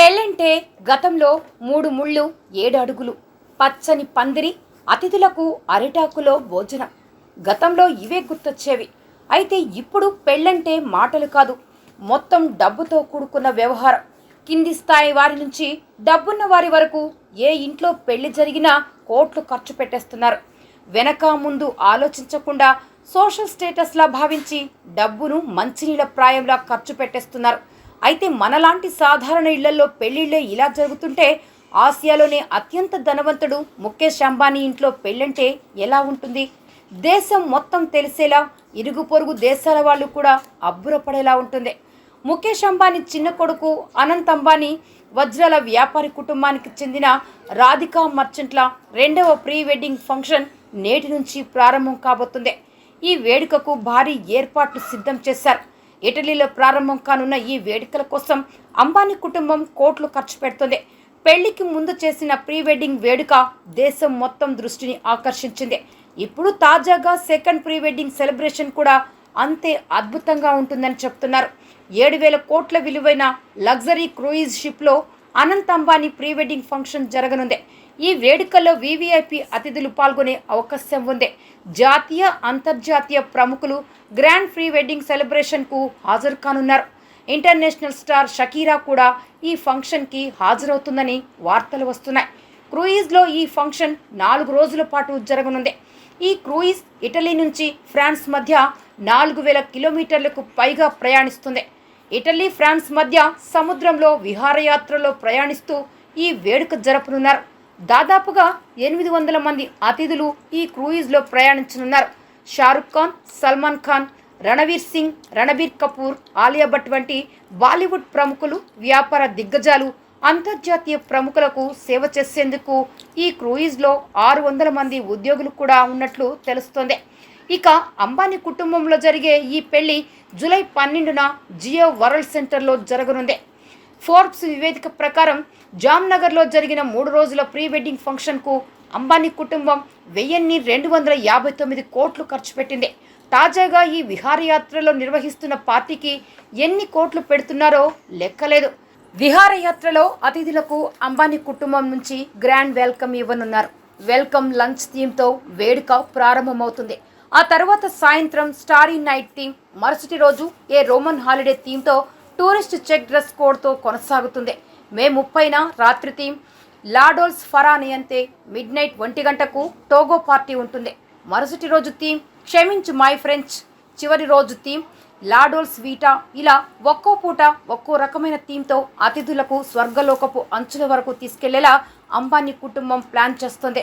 పెళ్ళంటే గతంలో మూడు ముళ్ళు ఏడు అడుగులు పచ్చని పందిరి అతిథులకు అరిటాకులో భోజనం. గతంలో ఇవే గుర్తొచ్చేవి. అయితే ఇప్పుడు పెళ్ళంటే మాటలు కాదు మొత్తం డబ్బుతో కూడుకున్న వ్యవహారం. కింది స్థాయి వారి నుంచి డబ్బున్న వారి వరకు ఏ ఇంట్లో పెళ్ళి జరిగినా కోట్లు ఖర్చు పెట్టేస్తున్నారు. వెనక ముందు ఆలోచించకుండా సోషల్ స్టేటస్లా భావించి డబ్బును మంచినీళ్ళ ప్రాయంలా ఖర్చు పెట్టేస్తున్నారు. అయితే మనలాంటి సాధారణ ఇళ్ళలో పెళ్ళిళ్ళే ఇలా జరుగుతుంటే ఆసియాలోనే అత్యంత ధనవంతుడు ముఖేష్ అంబానీ ఇంట్లో పెళ్ళంటే ఎలా ఉంటుంది? దేశం మొత్తం తెలిసేలా ఇరుగు పొరుగు దేశాల వాళ్ళు కూడా అబ్బురపడేలా ఉంటుంది. ముఖేష్ అంబానీ చిన్న కొడుకు అనంత్ అంబానీ వజ్రాల వ్యాపారి కుటుంబానికి చెందిన రాధికా మర్చెంట్ల రెండవ ప్రీ వెడ్డింగ్ ఫంక్షన్ నేటి నుంచి ప్రారంభం కాబోతుంది. ఈ వేడుకకు భారీ ఏర్పాట్లు సిద్ధం చేశారు. ఇటలీలో ప్రారంభం కానున్న ఈ వేడుకల కోసం అంబానీ కుటుంబం కోట్లు ఖర్చు పెడుతుంది. పెళ్ళికి ముందు చేసిన ప్రీ వెడ్డింగ్ వేడుక దేశం మొత్తం దృష్టిని ఆకర్షించింది. ఇప్పుడు తాజాగా సెకండ్ ప్రీ వెడ్డింగ్ సెలబ్రేషన్ కూడా అంతే అద్భుతంగా ఉంటుందని చెప్తున్నారు. ఏడు వేల కోట్ల విలువైన లగ్జరీ క్రూయిజ్ షిప్లో Anant Ambani pre wedding function జరగనుంది. ఈ వేడుకల్లో వీవీఐపీ అతిథులు పాల్గొనే అవకాశం ఉంది. జాతీయ అంతర్జాతీయ ప్రముఖులు గ్రాండ్ ప్రీ వెడ్డింగ్ సెలబ్రేషన్కు హాజరు కానున్నారు ఇంటర్నేషనల్ స్టార్ షకీరా కూడా ఈ ఫంక్షన్కి హాజరవుతుందని వార్తలు వస్తున్నాయి. క్రూయిజ్లో ఈ ఫంక్షన్ నాలుగు రోజుల పాటు జరగనుంది. ఈ క్రూయిజ్ ఇటలీ నుంచి ఫ్రాన్స్ మధ్య నాలుగు వేల కిలోమీటర్లకు పైగా ప్రయాణిస్తుంది. ఇటలీ ఫ్రాన్స్ మధ్య సముద్రంలో విహారయాత్రలో ప్రయాణిస్తూ ఈ వేడుక జరపనున్నారు. దాదాపుగా ఎనిమిది వందల మంది అతిథులు ఈ క్రూయిజ్లో ప్రయాణించనున్నారు. షారుఖ్ ఖాన్ సల్మాన్ ఖాన్ రణవీర్ సింగ్ రణబీర్ కపూర్ ఆలియా భట్ వంటి బాలీవుడ్ ప్రముఖులు వ్యాపార దిగ్గజాలు అంతర్జాతీయ ప్రముఖులకు సేవ చేసేందుకు ఈ క్రూయిజ్లో ఆరు వందల మంది ఉద్యోగులు కూడా ఉన్నట్లు తెలుస్తోంది. ఇక అంబానీ కుటుంబంలో జరిగే ఈ పెళ్ళి జూలై పన్నెండున జియో వరల్డ్ సెంటర్లో జరగనుంది. ఫోర్బ్స్ నివేదిక ప్రకారం జామ్నగర్లో జరిగిన మూడు రోజుల ప్రీ వెడ్డింగ్ ఫంక్షన్కు అంబానీ కుటుంబం వెయ్యిన్ని రెండు వందల యాభై తొమ్మిది కోట్లు ఖర్చు పెట్టింది. తాజాగా ఈ విహారయాత్రలో నిర్వహిస్తున్న పార్టీకి ఎన్ని కోట్లు పెడుతున్నారో లెక్కలేదు. విహారయాత్రలో అతిథులకు అంబానీ కుటుంబం నుంచి గ్రాండ్ వెల్కమ్ ఇవ్వనున్నారు. వెల్కమ్ లంచ్ థీమ్తో వేడుక ప్రారంభమవుతుంది. ఆ తర్వాత సాయంత్రం స్టారీ నైట్ థీమ్ మరుసటి రోజు ఏ రోమన్ హాలిడే థీమ్తో టూరిస్ట్ చెక్ డ్రెస్ కోడ్తో కొనసాగుతుంది. మే ముప్పైన రాత్రి థీమ్ లాడోల్స్ ఫరానియంతే మిడ్ నైట్ ఒంటి గంటకు టోగో పార్టీ ఉంటుంది. మరుసటి రోజు థీమ్ క్షమించు మై ఫ్రెంచ్. చివరి రోజు థీమ్ లాడోల్స్ వీటా ఇలా ఒక్కో పూట ఒక్కో రకమైన థీమ్తో అతిథులకు స్వర్గలోకపు అంచుల వరకు తీసుకెళ్ళేలా అంబానీ కుటుంబం ప్లాన్ చేస్తుంది.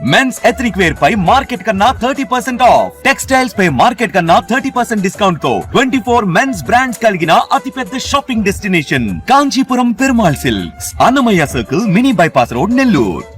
Men's ethnic wear పై మార్కెట్ కన్నా థర్టీ పర్సెంట్ ఆఫ్ టెక్స్టైల్స్ పై మార్కెట్ కన్నా థర్టీ పర్సెంట్ డిస్కౌంట్తో ట్వంటీ ఫోర్ మెన్స్ బ్రాండ్స్ కలిగిన అతిపెద్ద shopping destination Kanchipuram Perumal silks Annamayya circle mini bypass road Nellore.